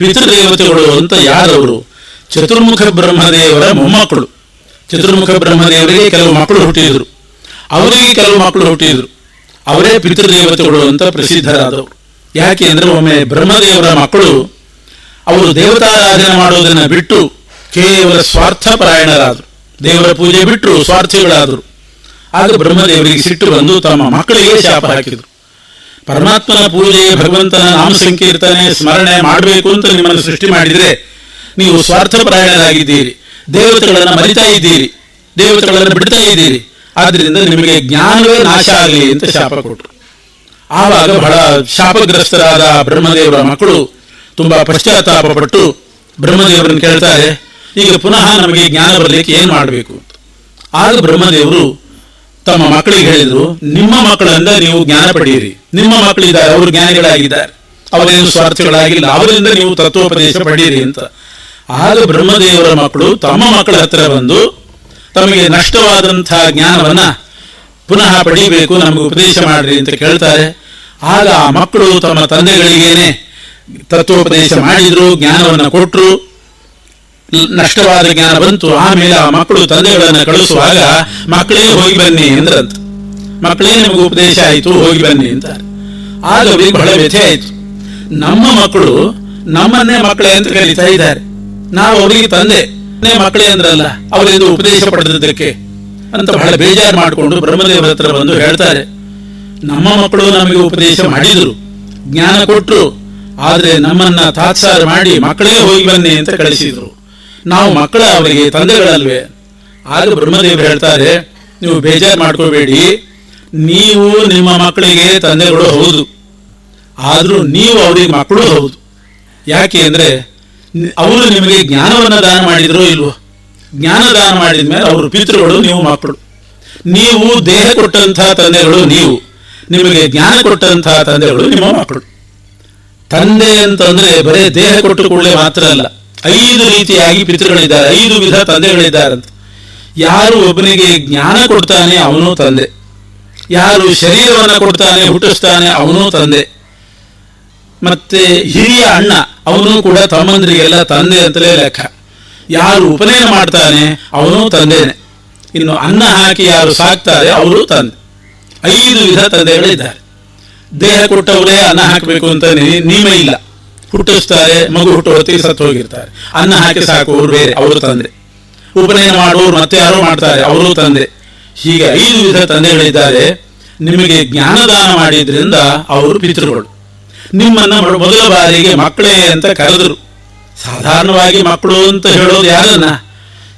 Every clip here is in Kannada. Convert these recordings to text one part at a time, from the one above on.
ಪಿತೃದೇವತೆಗಳು ಅಂತ ಯಾರವರು ಚತುರ್ಮುಖ ಬ್ರಹ್ಮದೇವರ ಮೊಮ್ಮಕ್ಕಳು. ಚತುರ್ಮುಖ ಬ್ರಹ್ಮದೇವರಿಗೆ ಕೆಲವು ಮಕ್ಕಳು ಹುಟ್ಟಿದ್ರು. ಅವರಿಗೆ ಕೆಲವು ಮಕ್ಕಳು ಹುಟ್ಟಿದ್ರು. ಅವರೇ ಪಿತೃದೇವತೆಗಳು ಅಂತ ಪ್ರಸಿದ್ಧರಾದವರು. ಯಾಕೆ ಅಂದರೆ ಒಮ್ಮೆ ಬ್ರಹ್ಮದೇವರ ಮಕ್ಕಳು ಅವರು ದೇವತಾರಾಧನೆ ಮಾಡುವುದನ್ನು ಬಿಟ್ಟು ಕೇವಲ ಸ್ವಾರ್ಥ ಸ್ವಾರ್ಥಪರಾಯಣರಾದರು. ದೇವರ ಪೂಜೆ ಬಿಟ್ಟು ಸ್ವಾರ್ಥಿಗಳಾದರು. ಆಗ ಬ್ರಹ್ಮದೇವರಿಗೆ ಸಿಟ್ಟು ಬಂದು ತಮ್ಮ ಮಕ್ಕಳಿಗೆ ಶಾಪ ಹಾಕಿದರು. ಪರಮಾತ್ಮನ ಪೂಜೆ ಭಗವಂತನ ನಾಮ ಸಂಕೀರ್ತನೆ ಸ್ಮರಣೆ ಮಾಡಬೇಕು ಅಂತ ನಿಮ್ಮನ್ನು ಸೃಷ್ಟಿ ಮಾಡಿದರೆ ನೀವು ಸ್ವಾರ್ಥಪರಾಯಣರಾಗಿದ್ದೀರಿ. ದೇವತೆಗಳನ್ನು ಮರಿತಾ ಇದ್ದೀರಿ. ದೇವತೆಗಳನ್ನು ಬಿಡ್ತಾ ಇದ್ದೀರಿ. ಆದ್ದರಿಂದ ನಿಮಗೆ ಜ್ಞಾನವೇ ನಾಶ ಆಗಲಿ ಅಂತ ಶಾಪ ಕೊಟ್ಟರು ಆವಾಗ ಬಹಳ ಶಾಪಗ್ರಸ್ತರಾದ ಬ್ರಹ್ಮದೇವರ ಮಕ್ಕಳು ತುಂಬಾ ಪಶ್ಚಾತ್ತಾಪ ಪಟ್ಟು ಬ್ರಹ್ಮದೇವರನ್ನು ಕೇಳ್ತಾರೆ, ಈಗ ಪುನಃ ನಮಗೆ ಜ್ಞಾನ ಬರಲಿಕ್ಕೆ ಏನ್ ಮಾಡಬೇಕು ಆಗ ಬ್ರಹ್ಮದೇವರು ತಮ್ಮ ಮಕ್ಕಳಿಗೆ ಹೇಳಿದ್ರು, ನಿಮ್ಮ ಮಕ್ಕಳಿಂದ ನೀವು ಜ್ಞಾನ ಪಡೆಯಿರಿ. ನಿಮ್ಮ ಮಕ್ಕಳಿದ್ದಾರೆ, ಅವರು ಜ್ಞಾನಿಗಳಾಗಿದ್ದಾರೆ. ಅವರೇನು ಸ್ವಾರ್ಥಗಳಾಗಿಲ್ಲ. ಅವರಿಂದ ನೀವು ತತ್ವೋಪದೇಶ ಪಡೆಯಿರಿ ಅಂತ. ಆಗ ಬ್ರಹ್ಮದೇವರ ಮಕ್ಕಳು ತಮ್ಮ ಮಕ್ಕಳ ಹತ್ರ ಬಂದು, ತಮಗೆ ನಷ್ಟವಾದಂತಹ ಜ್ಞಾನವನ್ನ ಪುನಃ ಪಡಿಬೇಕು, ನಮಗೆ ಉಪದೇಶ ಮಾಡ್ರಿ ಅಂತ ಕೇಳ್ತಾರೆ. ಆಗ ಆ ಮಕ್ಕಳು ತಮ್ಮ ತಂದೆಗಳಿಗೇನೆ ತತ್ವೋಪದೇಶ ಮಾಡಿದ್ರು, ಜ್ಞಾನವನ್ನು ಕೊಟ್ಟರು ನಷ್ಟವಾದ ಜ್ಞಾನ ಬಂತು, ಆಮೇಲೆ ಆ ಮಕ್ಕಳು ತಂದೆಗಳನ್ನು ಕಳಿಸುವಾಗ ಮಕ್ಕಳೇ, ಹೋಗಿ ಬನ್ನಿ ಎಂದ್ರಂತ. ಮಕ್ಕಳೇ, ನಿಮಗೆ ಉಪದೇಶ ಆಯಿತು, ಹೋಗಿ ಬನ್ನಿ ಅಂತಾರೆ. ಆಗ ಅವರಿಗೆ ಬಹಳ ವ್ಯಥೆ ಆಯಿತು. ನಮ್ಮ ಮಕ್ಕಳು ನಮ್ಮನ್ನೇ ಮಕ್ಕಳೇ ಅಂತ ಕರೀತಾ ಇದ್ದಾರೆ. ನಾವು ಅವರಿಗೆ ತಂದೆ ಮಕ್ಕಳೇ ಅಂದ್ರಲ್ಲ, ಅವರಿಂದ ಉಪದೇಶ ಪಡೆದಿದ್ದಕ್ಕೆ ಅಂತ ಬಹಳ ಬೇಜಾರು ಮಾಡಿಕೊಂಡು ಬ್ರಹ್ಮದೇವರ ಹತ್ರ ಬಂದು ಹೇಳ್ತಾರೆ. ನಮ್ಮ ಮಕ್ಕಳು ನಮಗೆ ಉಪದೇಶ ಮಾಡಿದ್ರು, ಜ್ಞಾನ ಕೊಟ್ಟರು ಆದರೆ ನಮ್ಮನ್ನ ತಾತ್ಸಾರ ಮಾಡಿ ಮಕ್ಕಳೇ ಹೋಗಿ ಬನ್ನಿ ಅಂತ ಕಳಿಸಿದ್ರು. ನಾವು ಮಕ್ಕಳ ಅವರಿಗೆ ತಂದೆಗಳಲ್ವೇ ಆಗ ಬ್ರಹ್ಮದೇವರು ಹೇಳ್ತಾರೆ ನೀವು ಬೇಜಾರು ಮಾಡ್ಕೋಬೇಡಿ. ನೀವು ನಿಮ್ಮ ಮಕ್ಕಳಿಗೆ ತಂದೆಗಳು ಹೌದು. ಆದರೂ ನೀವು ಅವರಿಗೆ ಮಕ್ಕಳು ಹೌದು. ಯಾಕೆ ಅಂದ್ರೆ ಅವರು ನಿಮಗೆ ಜ್ಞಾನವನ್ನು ದಾನ ಮಾಡಿದ್ರೋ ಇಲ್ವೋ? ಜ್ಞಾನ ದಾನ ಮಾಡಿದ ಮೇಲೆ ಅವರು ಪಿತೃಗಳು ನೀವು ಮಕ್ಕಳು. ನೀವು ದೇಹ ಕೊಟ್ಟಂತಹ ತಂದೆಗಳು ನೀವು. ನಿಮಗೆ ಜ್ಞಾನ ಕೊಟ್ಟಂತಹ ತಂದೆಗಳು ನಿಮ್ಮ ಮಕ್ಕಳು. ತಂದೆ ಅಂತಂದ್ರೆ ಬರೇ ದೇಹ ಕೊಟ್ಟು ಕೂಡಲೇ ಮಾತ್ರ ಅಲ್ಲ. ಐದು ರೀತಿಯಾಗಿ ಪಿತೃಗಳಿದ್ದಾರೆ, ಐದು ವಿಧ ತಂದೆಗಳಿದ್ದಾರಂತ ಯಾರು ಒಬ್ಬನಿಗೆ ಜ್ಞಾನ ಕೊಡ್ತಾನೆ, ಅವನು ತಂದೆ. ಯಾರು ಶರೀರವನ್ನು ಕೊಡ್ತಾನೆ, ಹುಟ್ಟಿಸ್ತಾನೆ, ಅವನು ತಂದೆ. ಮತ್ತೆ ಹಿರಿಯ ಅಣ್ಣ, ಅವನು ಕೂಡ ತಮ್ಮಂದ್ರಿಗೆಲ್ಲ ತಂದೆ ಅಂತಲೇ ಲೆಕ್ಕ. ಯಾರು ಉಪನಯನ ಮಾಡ್ತಾನೆ, ಅವನು ತಂದೆನೆ. ಇನ್ನು ಅನ್ನ ಹಾಕಿ ಯಾರು ಸಾಕ್ತಾರೆ, ಅವರು ತಂದೆ. ಐದು ವಿಧ ತಂದೆಗಳಿದ್ದಾರೆ. ದೇಹ ಕೊಟ್ಟವರೇ ಅನ್ನ ಹಾಕಬೇಕು ಅಂತ ನಿಯಮ ಇಲ್ಲ. ಹುಟ್ಟಿಸ್ತಾರೆ, ಮಗು ಹುಟ್ಟು ಹೊತ್ತಿಗೆ ಸತ್ತು ಹೋಗಿರ್ತಾರೆ. ಅನ್ನ ಹಾಕಿ ಸಾಕುವವರು ಬೇರೆ, ಅವರು ತಂದೆ. ಉಪನಯನ ಮಾಡುವವರು ಮತ್ತೆ ಯಾರೋ ಮಾಡ್ತಾರೆ, ಅವರು ತಂದೆ. ಹೀಗೆ ಐದು ವಿಧ ತಂದೆಗಳಿದ್ದಾರೆ. ನಿಮಗೆ ಜ್ಞಾನದಾನ ಮಾಡಿದ್ರಿಂದ ಅವರು ಪಿತೃಗಳು. ನಿಮ್ಮನ್ನ ಮೊದಲ ಬಾರಿಗೆ ಮಕ್ಕಳೇ ಅಂತ ಕರೆದರು. ಸಾಧಾರಣವಾಗಿ ಮಕ್ಕಳು ಅಂತ ಹೇಳೋದು ಯಾರನ್ನ?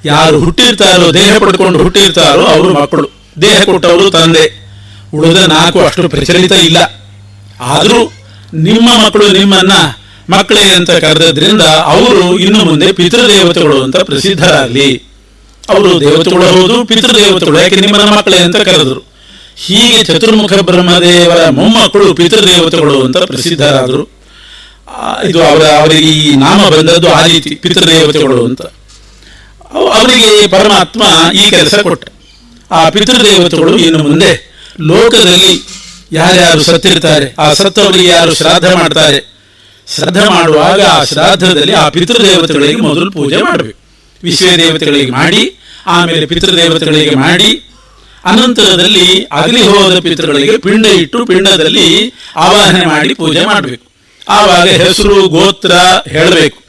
ಯಾರು ಹುಟ್ಟಿರ್ತಾರೋ, ದೇಹ ಪಡ್ಕೊಂಡು ಹುಟ್ಟಿರ್ತಾರೋ ಅವರು ಮಕ್ಕಳು. ದೇಹ ಕೊಟ್ಟವರು ತಂದೆ. ಉಳಿದ ನಾಲ್ಕು ಅಷ್ಟು ಪ್ರಚಲಿತ ಇಲ್ಲ. ಆದರೂ ನಿಮ್ಮ ಮಕ್ಕಳು ನಿಮ್ಮನ್ನ ಮಕ್ಕಳೇ ಅಂತ ಕರೆದ್ರಿಂದ ಅವರು ಇನ್ನು ಮುಂದೆ ಪಿತೃದೇವತೆಗಳು ಅಂತ ಪ್ರಸಿದ್ಧರಾಗಲಿ. ಅವರು ದೇವತೆಗಳು ಹೌದು, ಪಿತೃದೇವತೆಗಳು ಯಾಕೆ ನಿಮ್ಮನ ಮಕ್ಕಳೇ ಅಂತ ಕರೆದರು. ಹೀಗೆ ಚತುರ್ಮುಖ ಬ್ರಹ್ಮದೇವರ ಮೊಮ್ಮಕ್ಕಳು ಪಿತೃದೇವತೆಗಳು ಅಂತ ಪ್ರಸಿದ್ಧರಾದರು. ಇದು ಅವರ, ಅವರಿಗೆ ಈ ನಾಮ ಬಂದದ್ದು ಆ ರೀತಿ ಪಿತೃದೇವತೆಗಳು ಅಂತ. ಅವ್- ಅವರಿಗೆ ಪರಮಾತ್ಮ ಈ ಕೆಲಸ ಕೊಟ್ಟ. ಆ ಪಿತೃದೇವತೆಗಳು ಇನ್ನು ಮುಂದೆ ಲೋಕದಲ್ಲಿ ಯಾರ್ಯಾರು ಸತ್ತಿರ್ತಾರೆ, ಆ ಸತ್ತವರಿಗೆ ಯಾರು ಶ್ರಾದ್ದ ಮಾಡ್ತಾರೆ ಶ್ರದ್ಧ ಮಾಡುವಾಗ ಆ ಶ್ರಾದ್ದದಲ್ಲಿ ಆ ಪಿತೃದೇವತೆಗಳಿಗೆ ಮೊದಲು ಪೂಜೆ ಮಾಡಬೇಕು. ವಿಶ್ವ ದೇವತೆಗಳಿಗೆ ಮಾಡಿ, ಆಮೇಲೆ ಪಿತೃದೇವತೆಗಳಿಗೆ ಮಾಡಿ, ಅನಂತರದಲ್ಲಿ ಅಗಲಿ ಹೋದ ಪಿತೃಗಳಿಗೆ ಪಿಂಡ ಇಟ್ಟು ಪಿಂಡದಲ್ಲಿ ಆವಾಹನೆ ಮಾಡಿ ಪೂಜೆ ಮಾಡಬೇಕು. ಆವಾಗ ಹೆಸರು, ಗೋತ್ರ ಹೇಳಬೇಕು.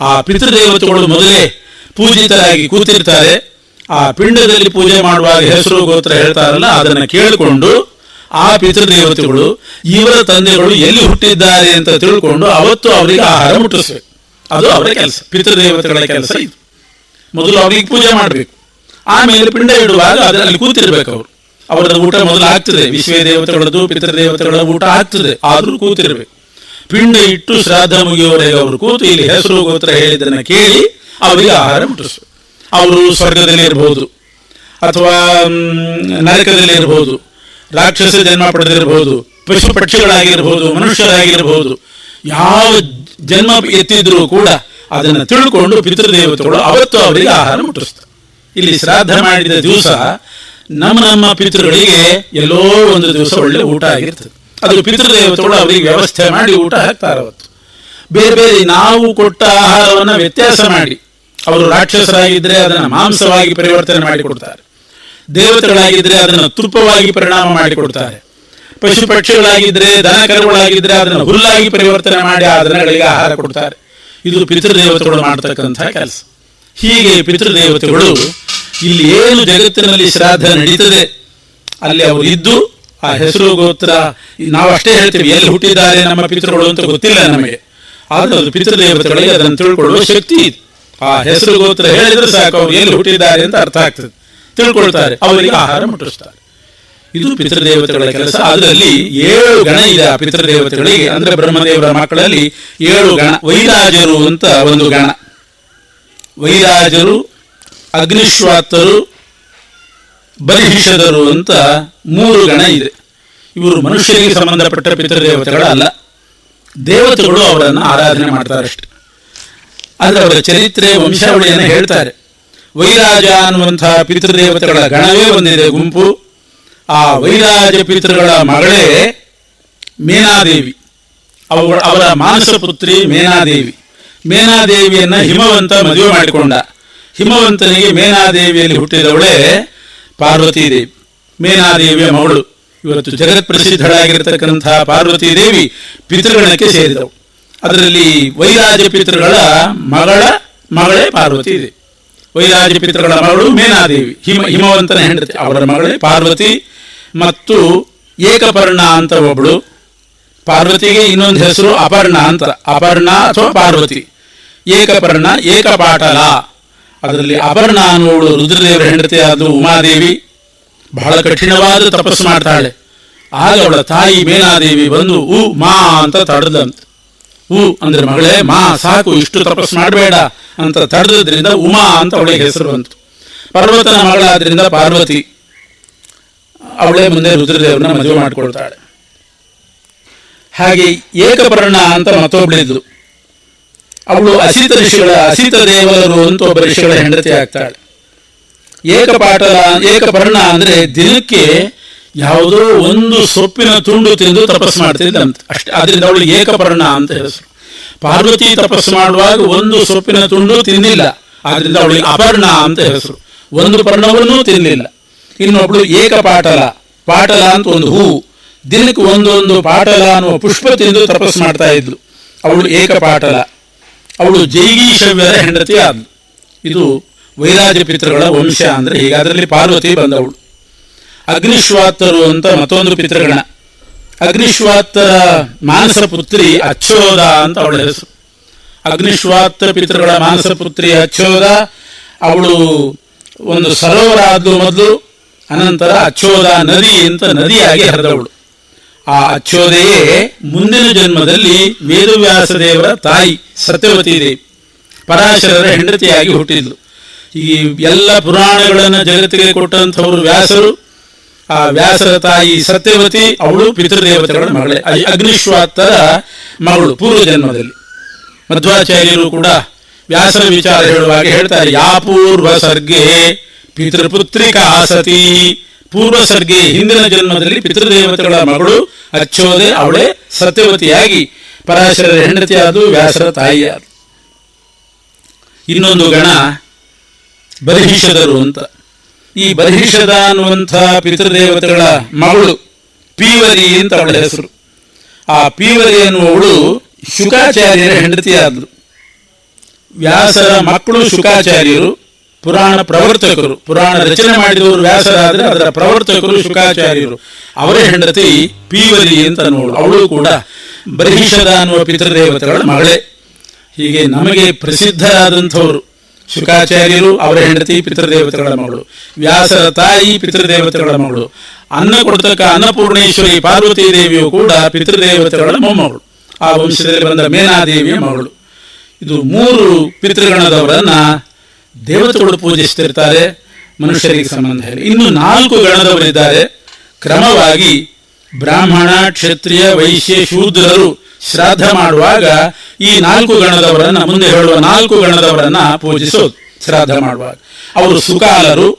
ಆ ಪಿತೃದೇವತೆಗಳು ಮೊದಲೇ ಪೂಜಿತರಾಗಿ ಕೂತಿರ್ತಾರೆ. ಆ ಪಿಂಡದಲ್ಲಿ ಪೂಜೆ ಮಾಡುವಾಗ ಹೆಸರು, ಗೋತ್ರ ಹೇಳ್ತಾರಲ್ಲ, ಅದನ್ನು ಕೇಳಿಕೊಂಡು ಆ ಪಿತೃದೇವತೆಗಳು ಇವರ ತಂದೆಗಳು ಎಲ್ಲಿ ಹುಟ್ಟಿದ್ದಾರೆ ಅಂತ ತಿಳ್ಕೊಂಡು ಅವತ್ತು ಅವರಿಗೆ ಆಹಾರ ಮುಟ್ಟಿಸ್ಬೇಕು. ಅದು ಅವರ ಕೆಲಸ. ಪಿತೃದೇವತೆಗಳ ಕೆಲಸ ಇದು. ಮೊದಲು ಅವರಿಗೆ ಪೂಜೆ ಮಾಡಬೇಕು. ಆಮೇಲೆ ಪಿಂಡ ಇಡುವಾಗ ಅದರಲ್ಲಿ ಕೂತಿರ್ಬೇಕು ಅವರು. ಅವರ ಊಟ ಮೊದಲು ಆಗ್ತದೆ. ವಿಶ್ವ ದೇವತೆಗಳದ್ದು ಪಿತೃದೇವತೆಗಳ ಊಟ ಆಗ್ತದೆ. ಆದರೂ ಕೂತಿರ್ಬೇಕು. ಪಿಂಡ ಇಟ್ಟು ಶ್ರಾದ್ದ ಮುಗಿಯುವವರೆಗೆ ಅವರು ಕೂತು ಇಲ್ಲಿ ಹೆಸರು ಗೋತ್ರ ಹೇಳಿದ್ದನ್ನು ಕೇಳಿ ಅವರಿಗೆ ಆಹಾರ ಮುಟ್ಟಿಸ್ಬೇಕು. ಅವರು ಸ್ವರ್ಗದಲ್ಲಿ ಇರಬಹುದು ಅಥವಾ ನರಕದಲ್ಲಿ ಇರಬಹುದು ರಾಕ್ಷಸ ಜನ್ಮ ಪಡೆದಿರಬಹುದು, ಪಶು ಪಕ್ಷಿಗಳಾಗಿರಬಹುದು, ಮನುಷ್ಯರಾಗಿರಬಹುದು, ಯಾವ ಜನ್ಮ ಎತ್ತಿದ್ರೂ ಕೂಡ ಅದನ್ನು ತಿಳ್ಕೊಂಡು ಪಿತೃದೇವತೆಗಳು ಅವತ್ತು ಅವರಿಗೆ ಆಹಾರ ಮುಟ್ಟಿಸ್ತಾರೆ. ಇಲ್ಲಿ ಶ್ರಾದ್ದ ಮಾಡಿದ ದಿವಸ ನಮ್ಮ ನಮ್ಮ ಪಿತೃಗಳಿಗೆ ಎಲ್ಲೋ ಒಂದು ದಿವಸ ಒಳ್ಳೆ ಊಟ ಆಗಿರ್ತದೆ. ಅದು ಪಿತೃದೇವತೆಗಳು ಅವರಿಗೆ ವ್ಯವಸ್ಥೆ ಮಾಡಿ ಊಟ ಹಾಕ್ತಾರೆ ಅವತ್ತು. ಬೇರೆ ಬೇರೆ ನಾವು ಕೊಟ್ಟ ಆಹಾರವನ್ನು ವ್ಯತ್ಯಾಸ ಮಾಡಿ, ಅವರು ರಾಕ್ಷಸರಾಗಿದ್ದರೆ ಅದನ್ನು ಮಾಂಸವಾಗಿ ಪರಿವರ್ತನೆ ಮಾಡಿಕೊಡ್ತಾರೆ ದೇವತೆಗಳಾಗಿದ್ರೆ ಅದನ್ನು ತುಪ್ಪವಾಗಿ ಪರಿಣಾಮ ಮಾಡಿಕೊಡ್ತಾರೆ. ಪಶು ಪಕ್ಷಿಗಳಾಗಿದ್ದರೆ ದನ ಕರುಗಳಾಗಿದ್ದರೆ ಅದನ್ನು ಹುಲ್ಲಾಗಿ ಪರಿವರ್ತನೆ ಮಾಡಿ ಆ ದನಗಳಿಗೆ ಆಹಾರ ಕೊಡ್ತಾರೆ. ಇದು ಪಿತೃದೇವತೆಗಳು ಮಾಡತಕ್ಕಂತಹ ಕೆಲಸ. ಹೀಗೆ ಪಿತೃದೇವತೆಗಳು ಇಲ್ಲಿ ಏನು ಜಗತ್ತಿನಲ್ಲಿ ಶ್ರಾದ್ದ ನಡೀತದೆ, ಅಲ್ಲಿ ಅವರು ಇದ್ದು, ಆ ಹೆಸರು ಗೋತ್ರ, ನಾವು ಅಷ್ಟೇ ಹೇಳ್ತೀವಿ, ಎಲ್ಲಿ ಹುಟ್ಟಿದ್ದಾರೆ ನಮ್ಮ ಪಿತೃಗಳು ಅಂತ ಗೊತ್ತಿಲ್ಲ ನಮಗೆ. ಆದರೆ ಅದು ಪಿತೃದೇವತೆಗಳಿಗೆ ಅದನ್ನು ತಿಳ್ಕೊಳ್ಳುವ ಶಕ್ತಿ ಇದೆ. ಆ ಹೆಸರು ಗೋತ್ರ ಹೇಳಿದ್ರೆ ಸಾಕು, ಅವ್ರು ಎಲ್ಲಿ ಹುಟ್ಟಿದ್ದಾರೆ ಅಂತ ಅರ್ಥ ಆಗ್ತದೆ. ತಿಳ್ಕೊಳ್ತಾರೆ. ಅವರಿಗೆ ಆಹಾರ ಮುಟ್ಟಿಸ್ತಾರೆ. ಇದು ಪಿತೃದೇವತೆಗಳ ಕೆಲಸ. ಅದರಲ್ಲಿ ಏಳು ಗಣ ಇದೆ ಆ ಪಿತೃದೇವತೆಗಳಿಗೆ. ಅಂದ್ರೆ ಬ್ರಹ್ಮದೇವರ ಮಕ್ಕಳಲ್ಲಿ ಏಳು ಗಣ. ವೈರಾಜರು ಅಂತ ಒಂದು ಗಣ. ವೈರಾಜರು, ಅಗ್ನಿಶ್ವಾತರು ಬಲಿಹಿಷದರು ಅಂತ ಮೂರು ಗಣ ಇದೆ. ಇವರು ಮನುಷ್ಯರಿಗೆ ಸಂಬಂಧಪಟ್ಟ ಪಿತೃದೇವತೆಗಳು ಅಲ್ಲ ದೇವತೆಗಳು ಅವರನ್ನು ಆರಾಧನೆ ಮಾಡ್ತಾರೆ ಅಷ್ಟೆ ಆದರೆ ಅವರ ಚರಿತ್ರೆ ವಂಶಾವಳಿಯನ್ನು ಹೇಳ್ತಾರೆ. ವೈರಾಜ ಅನ್ನುವಂತಹ ಪಿತೃದೇವತೆಗಳ ಗಣವೇ ಬಂದಿದೆ ಗುಂಪು. ಆ ವೈರಾಜ ಪಿತೃಗಳ ಮಗಳೇ ಮೇನಾದೇವಿ. ಅವ ಅವರ ಮಾನಸ ಪುತ್ರಿ ಮೇನಾದೇವಿ. ಮೇನಾದೇವಿಯನ್ನು ಹಿಮವಂತ ಮದುವೆ ಮಾಡಿಕೊಂಡ. ಹಿಮವಂತನಿಗೆ ಮೇನಾದೇವಿಯಲ್ಲಿ ಹುಟ್ಟಿದವಳೇ ಪಾರ್ವತಿ ದೇವಿ ಮೇನಾದೇವಿಯ ಮಗಳು. ಇವತ್ತು ಜಗತ್ ಪ್ರಸಿದ್ಧಳಾಗಿರತಕ್ಕಂತಹ ಪಾರ್ವತಿ ದೇವಿ ಪಿತೃಗಣಕ್ಕೆ ಸೇರಿದವು. ಅದರಲ್ಲಿ ವೈರಾಜ ಪಿತೃಗಳ ಮಗಳ ಮಗಳೇ ಪಾರ್ವತಿ ದೇವಿ ವೈರಾಜ ಪಿತೃಗಳ ಮಗಳು ಮೇನಾದೇವಿ. ಹಿಮ, ಹಿಮವಂತನ ಹೆಂಡತಿ ಅವರ ಮಗಳೇ ಪಾರ್ವತಿ ಮತ್ತು ಏಕಪರ್ಣ ಅಂತ ಒಬ್ಬಳು ಪಾರ್ವತಿಗೆ ಇನ್ನೊಂದು ಹೆಸರು ಅಪರ್ಣ ಅಂತ. ಅಪರ್ಣ ಅಥವಾ ಪಾರ್ವತಿ? ಏಕಪರ್ಣ, ಏಕಪಾಟಲ. ಅದರಲ್ಲಿ ಅಪರ್ಣ ಅನ್ನುವಳು ರುದ್ರದೇವರ ಹೆಂಡತಿ ಅದು ಉಮಾದೇವಿ. ಬಹಳ ಕಠಿಣವಾದ ತಪಸ್ಸು ಮಾಡ್ತಾಳೆ. ಆಗ ಅವಳ ತಾಯಿ ಮೇನಾದೇವಿ ಬಂದು, ಉ, ಮಾ ಅಂತ ತಡೆದಂತ. ಉ ಅಂದ್ರೆ ಮಗಳೇ, ಮಾ, ಸಾಕು, ಇಷ್ಟು ತಪಸ್ಸು ಮಾಡಬೇಡ. ಅಂತ ತಡೆದ್ರಿಂದ ಉಮಾ ಅಂತ ಅವಳಿಗೆ ಹೆಸರು ಬಂತು. ಪರ್ವತನ ಮಗಳಾದ್ರಿಂದ ಪಾರ್ವತಿ ಅವಳೇ ಮುಂದೆ ರುದ್ರದೇವರನ್ನ ಮದುವೆ ಮಾಡಿಕೊಳ್ತಾಳೆ. ಹಾಗೆ ಏಕಪರ್ಣ ಅಂತ ಮತ್ತೊಬ್ಬಳಿದ್ಲು ಅವಳು ಅಸಿತ ಋಷಿಗಳ, ಅಸಿತ ದೇವರು ಅಂತ ಒಬ್ಬ ಋಷಿಗಳ ಹೆಂಡತಿ ಆಗ್ತಾಳೆ. ಏಕಪಾಠ, ಏಕಪರ್ಣ ಅಂದ್ರೆ ದಿನಕ್ಕೆ ಯಾವುದೋ ಒಂದು ಸೊಪ್ಪಿನ ತುಂಡು ತಿಂದು ತಪಸ್ಸು ಮಾಡ್ತಿದ್ದಂತೆ ಅಷ್ಟೇ, ಅದರಿಂದ ಅವಳು ಏಕಪರ್ಣ ಅಂತ ಹೆಸರು. ಪಾರ್ವತಿ ತಪಸ್ಸು ಮಾಡುವಾಗ ಒಂದು ಸೊಪ್ಪಿನ ತುಂಡು ತಿನ್ನಿಲ್ಲ ಆದ್ರಿಂದ ಅವಳಿಗೆ ಅಪರ್ಣ ಅಂತ ಹೆಸರು. ಒಂದು ಪರ್ಣವನ್ನೂ ತಿನ್ನಲಿಲ್ಲ ಇನ್ನೊಬ್ಳು ಏಕ ಪಾಟಲ. ಅಂತ ಒಂದು ಹೂವು ದಿನಕ್ಕೆ ಒಂದೊಂದು ಪಾಟಲ ಅನ್ನುವ ಪುಷ್ಪ ತಿಂದು ತಪಸ್ಸು ಮಾಡ್ತಾ ಇದ್ಲು. ಅವಳು ಏಕಪಾಟಲ ಅವಳು ಜೈಗೀಶವ್ಯರ ಹೆಂಡತಿ ಆದ್ಲು. ಇದು ವೈರಾಜ ಪಿತೃಗಳ ವಂಶ ಅಂದ್ರೆ ಹೀಗಾದ್ರಲ್ಲಿ ಪಾರ್ವತಿ ಬಂದವಳು. ಅಗ್ನಿಶ್ವಾತರು ಅಂತ ಮತ್ತೊಂದು ಪಿತೃಗಣ. ಅಗ್ನಿಶ್ವಾತರ ಮಾನಸ ಪುತ್ರಿ ಅಚ್ಚೋದ ಅಂತ ಅವಳ ಹೆಸರು. ಅಗ್ನಿಶ್ವಾತ್ರ ಪಿತೃಗಳ ಮಾನಸ ಪುತ್ರಿ ಅಚ್ಚೋದ ಅವಳು ಒಂದು ಸರೋವರ ಆದ್ಲು ಮೊದಲು, ಅನಂತರ ಅಚ್ಚೋದ ನದಿ ಅಂತ ನದಿಯಾಗಿ ಹರಿದವಳು. ಆ ಅಚ್ಚೋದೆಯೇ ಮುಂದಿನ ಜನ್ಮದಲ್ಲಿ ವೇದವ್ಯಾಸ ದೇವರ ತಾಯಿ ಸತ್ಯವತಿ ದೇವಿ. ಪರಾಶರರ ಹೆಂಡತಿಯಾಗಿ ಹುಟ್ಟಿದ್ಲು. ಈ ಎಲ್ಲ ಪುರಾಣಗಳನ್ನು ಜಗತ್ತಿಗೆ ಕೊಟ್ಟಂಥವರು ವ್ಯಾಸರು. ಆ ವ್ಯಾಸರ ತಾಯಿ ಸತ್ಯವತಿ, ಅವಳು ಪಿತೃದೇವತೆಗಳ ಮಗಳೇ. ಅಗ್ನಿಶ್ವಾತ್ತರ ಮಗಳು ಪೂರ್ವ ಜನ್ಮದಲ್ಲಿ ಮಧ್ವಾಚಾರ್ಯರು ಕೂಡ ವ್ಯಾಸರ ವಿಚಾರ ಹೇಳುವಾಗ ಹೇಳ್ತಾರೆ, ಯಾ ಪೂರ್ವ ಸರ್ಗೆ ಪಿತೃಪುತ್ರಿಕ ಆಸತಿ ಪೂರ್ವ ಸರ್ಗೆ ಹಿಂದಿನ ಜನ್ಮದಲ್ಲಿ ಪಿತೃದೇವತೆಗಳ ಮಗಳು ಅಚ್ಚೋದೆ, ಅವಳೇ ಸತ್ಯವತಿಯಾಗಿ. ಪರಾಶರರ ಹೆಂಡತಿಯಾದು ವ್ಯಾಸರ ತಾಯಿಯಾದ. ಇನ್ನೊಂದು ಗಣ ಬಲಿಹಿಷದರು ಅಂತ. ಈ ಬಹಿಷದ ಅನ್ನುವಂಥ ಪಿತೃದೇವತೆಗಳ ಮಗಳು ಪೀವರಿ ಅಂತ ಅವಳ ಹೆಸರು. ಆ ಪೀವರಿ ಅನ್ನುವಳು ಶುಕಾಚಾರ್ಯರ ಹೆಂಡತಿಯಾದರು ವ್ಯಾಸರ ಮಕ್ಕಳು ಶುಕಾಚಾರ್ಯರು, ಪುರಾಣ ಪ್ರವರ್ತಕರು. ಪುರಾಣ ರಚನೆ ಮಾಡಿದವರು ವ್ಯಾಸರಾದರೆ ಅದರ ಪ್ರವರ್ತಕರು ಶುಕಾಚಾರ್ಯರು. ಅವರ ಹೆಂಡತಿ ಪೀವರಿ ಅಂತ ನೋಡು ಅವಳು ಕೂಡ ಬಹಿಷದ ಅನ್ನುವ ಪಿತೃದೇವತೆಗಳ ಮಗಳೇ. ಹೀಗೆ ನಮಗೆ ಪ್ರಸಿದ್ಧರಾದಂಥವರು. ಶುಕಾಚಾರ್ಯರು ಅವರ ಹೆಂಡತಿ ಪಿತೃದೇವತೆಗಳ ಮಗಳು, ವ್ಯಾಸರ ತಾಯಿ ಪಿತೃದೇವತೆಗಳ ಮಗಳು, ಅನ್ನ ಕೊಡ್ತಕ್ಕ ಅನ್ನಪೂರ್ಣೇಶ್ವರಿ ಪಾರ್ವತಿ ದೇವಿಯು ಕೂಡ ಪಿತೃದೇವತೆಗಳ ಮೊಮ್ಮಗಳು. ಆ ವಂಶದಲ್ಲಿ ಬಂದ ಮೇನಾದೇವಿಯ ಮಗಳು. ಇದು ಮೂರು ಪಿತೃಗಣದವರನ್ನ ದೇವತೆಗಳು ಪೂಜಿಸ್ತಿರ್ತಾರೆ, ಮನುಷ್ಯರಿಗೆ ಸಂಬಂಧ ಇಲ್ಲ. ಇನ್ನು ನಾಲ್ಕು ಗಣದವರಿದ್ದಾರೆ. ಕ್ರಮವಾಗಿ ಬ್ರಾಹ್ಮಣ, ಕ್ಷತ್ರಿಯ, ವೈಶ್ಯ, ಶೂದ್ರರು ಶ್ರಾದ್ದ ಮಾಡುವಾಗ ಈ ನಾಲ್ಕು ಗಣದವರನ್ನ ಮುಂದೆ ಹೇಳುವ ನಾಲ್ಕು ಗಣದವರನ್ನ ಪೂಜಿಸೋದು ಶ್ರಾದ್ದ ಮಾಡುವಾಗ. ಅವರು ಸುಕಾಲರು,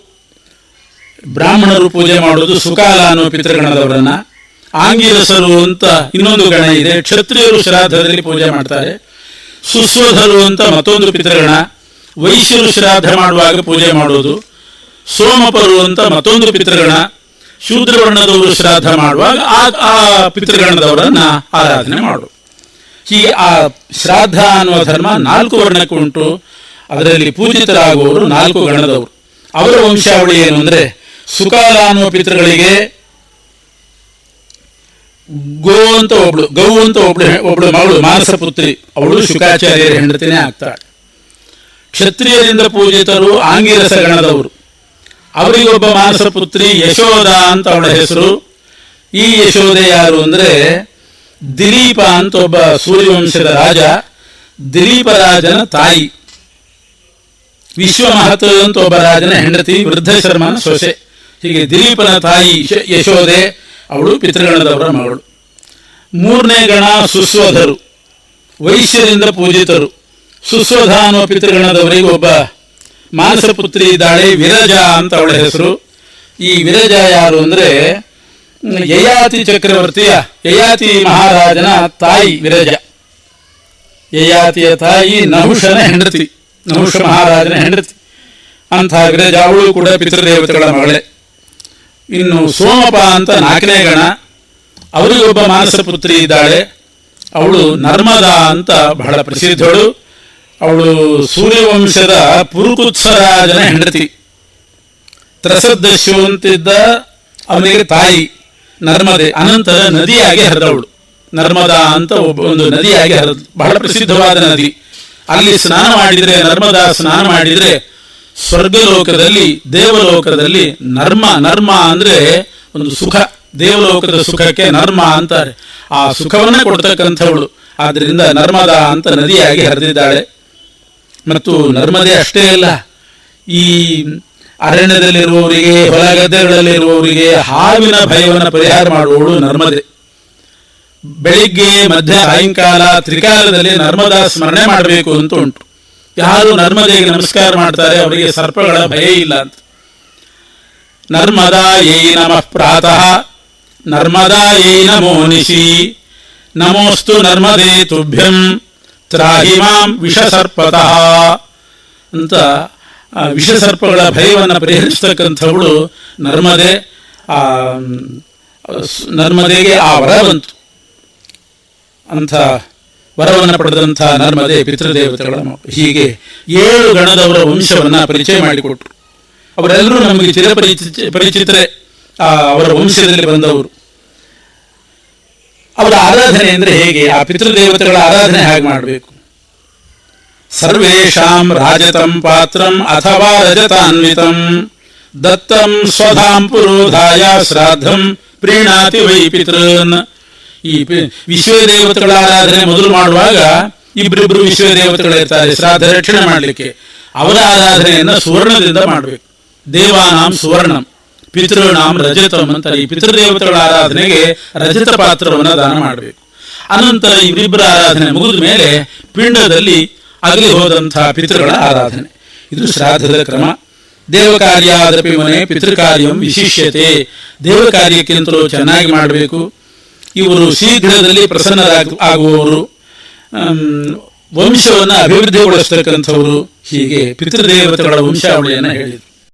ಬ್ರಾಹ್ಮಣರು ಪೂಜೆ ಮಾಡೋದು ಸುಕಾಲ ಅನ್ನೋ ಪಿತೃಗಣದವರನ್ನ ಆಂಗಿರಸರು ಅಂತ ಇನ್ನೊಂದು ಗಣ ಇದೆ, ಕ್ಷತ್ರಿಯರು ಶ್ರಾದ್ದದಲ್ಲಿ ಪೂಜೆ ಮಾಡ್ತಾರೆ. ಸುಸೋಧರು ಅಂತ ಮತ್ತೊಂದು ಪಿತೃಗಣ ವೈಶ್ಯರು ಶ್ರಾದ್ದ ಮಾಡುವಾಗ ಪೂಜೆ ಮಾಡೋದು ಸೋಮಪರು ಅಂತ ಮತ್ತೊಂದು ಪಿತೃಗಣ ಶೂದ್ರವರ್ಣದವರು ಶ್ರಾದ್ದ ಮಾಡುವಾಗ ಆ ಪಿತೃಗಣದವರನ್ನ ಆರಾಧನೆ ಮಾಡೋದು ಹೀಗೆ ಆ ಶ್ರಾದ್ದ ಅನ್ನುವ ಧರ್ಮ ನಾಲ್ಕು ವರ್ಣಕ್ಕೆ ಉಂಟು. ಅದರಲ್ಲಿ ಪೂಜಿತರಾಗುವವರು ನಾಲ್ಕು ಗಣದವರು ಅವರ ವಂಶಾವಳಿ ಏನು ಅಂದ್ರೆ ಸುಕಾಲ ಅನ್ನುವ ಪಿತೃಗಳಿಗೆ ಗೋ ಅಂತ ಒಬ್ಳು, ಗೌ ಅಂತ ಒಬ್ಳು ಒಬ್ಳು ಮಗಳು ಮಾನಸ ಪುತ್ರಿ ಅವಳು ಶುಕಾಚಾರ್ಯರ ಹೆಂಡತಿನೇ ಆಗ್ತಾಳೆ. ಕ್ಷತ್ರಿಯರಿಂದ ಪೂಜಿತರು ಆಂಗಿರಸ ಗಣದವರು ಅವರಿಗೊಬ್ಬ ಮಾನಸ ಪುತ್ರಿ ಯಶೋಧ ಅಂತ ಅವಳ ಹೆಸರು. ಈ ಯಶೋಧೆ ಯಾರು ಅಂದ್ರೆ ದಿಲೀಪ ಅಂತ ಒಬ್ಬ ಸೂರ್ಯವಂಶದ ರಾಜ ದಿಲೀಪ ರಾಜನ ತಾಯಿ. ವಿಶ್ವ ಅಂತ ಒಬ್ಬ ರಾಜನ ಹೆಂಡತಿ ವೃದ್ಧ ಶರ್ಮನ ಸೊಸೆ. ಹೀಗೆ ದಿಲೀಪನ ತಾಯಿ ಯಶ- ಯಶೋದೆ, ಅವಳು ಪಿತೃಗಣದವರ ಮಗಳು ಮೂರನೇ ಗಣ ಸುಸ್ವಧರು ವೈಶ್ಯರಿಂದ ಪೂಜಿತರು. ಸುಸ್ವಧ ಅನ್ನುವ ಪಿತೃಗಣದವರಿಗೆ ಒಬ್ಬ ಮಾನಸ ಪುತ್ರಿ ಇದ್ದಾಳೆ ವಿರಜ ಅಂತ ಅವಳ ಹೆಸರು. ಈ ವಿರಜ ಯಾರು ಅಂದ್ರೆ ಯಯಾತಿ ಚಕ್ರವರ್ತಿಯ, ಯಯಾತಿ ಮಹಾರಾಜನ ತಾಯಿ ವಿರಜ. ಯಯಾತಿಯ ತಾಯಿ ನಹುಷನ ಹೆಂಡತಿ, ನಹುಷ ಮಹಾರಾಜನ ಹೆಂಡತಿ. ಅಂಥ ವಿರಜ ಅವಳು ಕೂಡ ಪಿತೃದೇವತೆಗಳ ಮಗಳೇ. ಇನ್ನು ಸೋಮಪ ಅಂತ ನಾಲ್ಕನೇ ಗಣ ಅವರಿಗೊಬ್ಬ ಮಾನಸ ಪುತ್ರಿ ಇದ್ದಾಳೆ. ಅವಳು ನರ್ಮದಾ ಅಂತ ಬಹಳ ಪ್ರಸಿದ್ಧಳು. ಅವಳು ಸೂರ್ಯವಂಶದ ಪುರುಕುತ್ಸರಾಜನ ಹೆಂಡತಿ. ತ್ರಸದ್ದಶು ಅಂತಿದ್ದ ಅವನಿಗೆ ತಾಯಿ. ನರ್ಮದೆ ಅನಂತರ ನದಿಯಾಗಿ ಹರಿದವಳು. ನರ್ಮದಾ ಅಂತ ಒಬ್ಬ ಒಂದು ನದಿಯಾಗಿ ಹರಿದು, ಬಹಳ ಪ್ರಸಿದ್ಧವಾದ ನದಿ. ಅಲ್ಲಿ ಸ್ನಾನ ಮಾಡಿದರೆ, ನರ್ಮದಾ ಸ್ನಾನ ಮಾಡಿದರೆ ಸ್ವರ್ಗಲೋಕದಲ್ಲಿ, ದೇವಲೋಕದಲ್ಲಿ ನರ್ಮ ನರ್ಮ ಅಂದ್ರೆ ಒಂದು ಸುಖ. ದೇವಲೋಕದ ಸುಖಕ್ಕೆ ನರ್ಮ ಅಂತಾರೆ. ಆ ಸುಖವನ್ನ ಕೊಡ್ತಕ್ಕಂಥವಳು. ಆದ್ರಿಂದ ನರ್ಮದಾ ಅಂತ ನದಿಯಾಗಿ ಹರಿದಿದ್ದಾಳೆ. ಮತ್ತು ನರ್ಮದೆ ಅಷ್ಟೇ ಅಲ್ಲ. ಈ ಅರಣ್ಯದಲ್ಲಿರುವವರಿಗೆ ಹೊಲ ಗದ್ದೆಗಳಲ್ಲಿರುವವರಿಗೆ ಹಾವಿನ ಭಯವನ್ನು ಪರಿಹಾರ ಮಾಡುವವಳು ನರ್ಮದೆ. ಬೆಳಿಗ್ಗೆ, ಮಧ್ಯ, ಸಾಯಂಕಾಲ, ತ್ರಿಕಾಲದಲ್ಲಿ ನರ್ಮದಾ ಸ್ಮರಣೆ ಮಾಡಬೇಕು ಅಂತ ಉಂಟು. ಯಾರು ನರ್ಮದೆಗೆ ನಮಸ್ಕಾರ ಮಾಡ್ತಾರೆ, ಅವರಿಗೆ ಸರ್ಪಗಳ ಭಯ ಇಲ್ಲ ಅಂತ. ನರ್ಮದಾ ನಮಃ ಪ್ರಾತಃ ನರ್ಮದಾ ಯೈ ನಮೋ ನಿಶಿ, ನಮೋಸ್ತು ನರ್ಮದೆ ತುಭ್ಯಂ, ತ್ರಾಹಿ ಮಾಂ ವಿಷಸರ್ಪತಃ ಅಂತ ವಿಷಸರ್ಪಗಳ ಭಯವನ್ನು ಪರಿಹರಿಸ್ತಕ್ಕಂಥವಳು ನರ್ಮದೆ, ಆ, ನರ್ಮದೆಗೆ ಆ ವರ ಬಂತು ಅಂಥ ವರವನ್ನು ಪಡೆದಂಥ ನರ್ಮದೆ ಪಿತೃದೇವತೆಗಳ ಮಗಳು ಹೀಗೆ ಏಳು ಗಣದವರ ವಂಶವನ್ನ ಪರಿಚಯ ಮಾಡಿಕೊಟ್ರು. ಅವರೆಲ್ಲರೂ ನಮಗೆ ಚಿರಪರಿಚಿತ, ಪರಿಚಿತರೆ. ಅವರ ವಂಶದಲ್ಲಿ ಬಂದವರು. ಅವರ ಆರಾಧನೆ ಅಂದರೆ ಹೇಗೆ? ಆ ಪಿತೃದೇವತೆಗಳ ಆರಾಧನೆ ಹೇಗೆ ಮಾಡಬೇಕು? ಸರ್ವೇಷಾಂ ರಾಜತಂ ಪಾತ್ರಂ ಅಥವಾ ರಜತಾನ್ವಿತಂ ದತ್ತಂ ಸ್ವಧಾಂ ಪುರೋಧಾಯ ಶ್ರಾದ್ಧಂ ಪ್ರೀಣಾತಿ ವೈ ಪಿತೃನ್ ಈ ಪಿ- ವಿಶ್ವದೇವತೆಗಳ ಆರಾಧನೆ ಮೊದಲು ಮಾಡುವಾಗ ಇಬ್ಬರಿಬ್ರು ವಿಶ್ವದೇವತೆಗಳು ಇರ್ತಾರೆ ಶ್ರಾದ್ದ ರಕ್ಷಣೆ ಮಾಡಲಿಕ್ಕೆ. ಅವರ ಆರಾಧನೆಯನ್ನ ಸುವರ್ಣದಿಂದ ಮಾಡಬೇಕು. ದೇವಾನಾಂ ಸುವರ್ಣಂ ಪಿತೃನಾಂ ರಜತಂ ಅಂತಾರೆ. ಈ ಪಿತೃದೇವತೆಗಳ ಆರಾಧನೆಗೆ ರಜತ ಪಾತ್ರವನ್ನು ದಾನ ಮಾಡಬೇಕು. ಅನಂತರ ಇವರಿಬ್ಬರ ಆರಾಧನೆ ಮುಗಿದ ಮೇಲೆ ಪಿಂಡದಲ್ಲಿ ಅಗಲಿ ಹೋದಂತಹ ಪಿತೃಗಳ ಆರಾಧನೆ. ಇದು ಶ್ರಾದ್ದದ ಕ್ರಮ. ದೇವ ಕಾರ್ಯಾದಪಿ ಮನೆ ಪಿತೃಕಾರ್ಯಂ ವಿಶಿಷ್ಯತೆ. ದೇವ ಕಾರ್ಯಕ್ಕಿಂತಲೂ ಚೆನ್ನಾಗಿ ಮಾಡಬೇಕು. ಇವರು ಶೀಘ್ರದಲ್ಲಿ ಪ್ರಸನ್ನರಾಗ ಆಗುವವರು. ವಂಶವನ್ನು ಅಭಿವೃದ್ಧಿಗೊಳಿಸ್ತಕ್ಕಂಥವರು. ಹೀಗೆ ಪಿತೃದೇವತೆಗಳ ವಂಶಾವಳಿಯನ್ನು ಹೇಳಿದರು.